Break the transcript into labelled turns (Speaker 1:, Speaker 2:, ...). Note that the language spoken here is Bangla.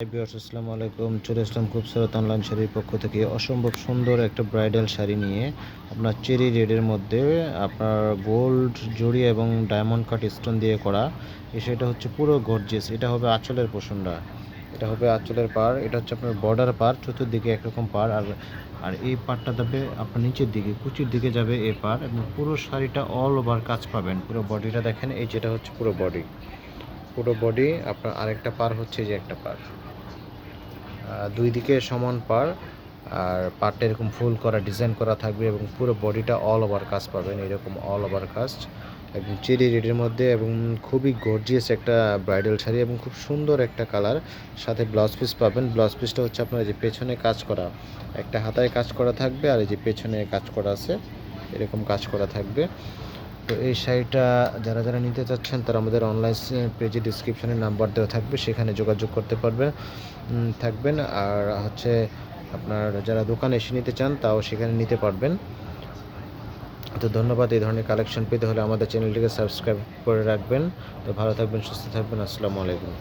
Speaker 1: আসসালামু আলাইকুম। চলে আসলাম খুবসুরত অনলাইন শাড়ির পক্ষ থেকে। অসম্ভব সুন্দর একটা ব্রাইডাল শাড়ি নিয়ে আপনার চেরি রেডের মধ্যে আপনার গোল্ড জড়ি এবং ডায়মন্ড কাট স্টোন দিয়ে করা। শাড়িটা হচ্ছে পুরো গর্জেস এটা হবে আঁচলের পোষণটা। এটা হবে আঁচলের পার এটা হচ্ছে আপনার বর্ডার পার চতুর্দিকে একরকম পার আর আর এই পারটা যাবে আপনার নিচের দিকে, কুচির দিকে যাবে এই পার এবং পুরো শাড়িটা অল ওভার কাজ পাবেন। পুরো বডিটা দেখেন, এই যেটা হচ্ছে পুরো বডি পুরো বডি আপনার আরেকটা পার হচ্ছে যে একটা পার দুই দিকে সমান পার, আর পারটা এরকম ফুল করা ডিজাইন করা থাকবে এবং পুরো বডিটা অল ওভার কাজ পাবেন, এরকম অল ওভার কাজ একদম চেরি রেডের মধ্যে এবং খুবই গর্জিয়াস একটা ব্রাইডাল শাড়ি এবং খুব সুন্দর একটা কালার সাথে ব্লাউজ পিস পাবেন ব্লাউজ পিসটা হচ্ছে আপনার যে পেছনে কাজ করা, একটা হাতায় কাজ করা থাকবে আর এই যে পেছনে কাজ করা আছে, এরকম কাজ করা থাকবে। তো এই শাড়িটা যারা যারা নিতে চাচ্ছেন, তারা আমাদের অনলাইন পেজে ডিসক্রিপশানে নাম্বার দেওয়া থাকবে, সেখানে যোগাযোগ করতে পারবে থাকবেন। আর হচ্ছে আপনার যারা দোকানে এসে নিতে চান, তাও সেখানে নিতে পারবেন। তো ধন্যবাদ, এই ধরনের কালেকশন পেতে হলে আমাদের চ্যানেলটিকে সাবস্ক্রাইব করে রাখবেন। তো ভালো থাকবেন, সুস্থ থাকবেন, আসসালামু আলাইকুম।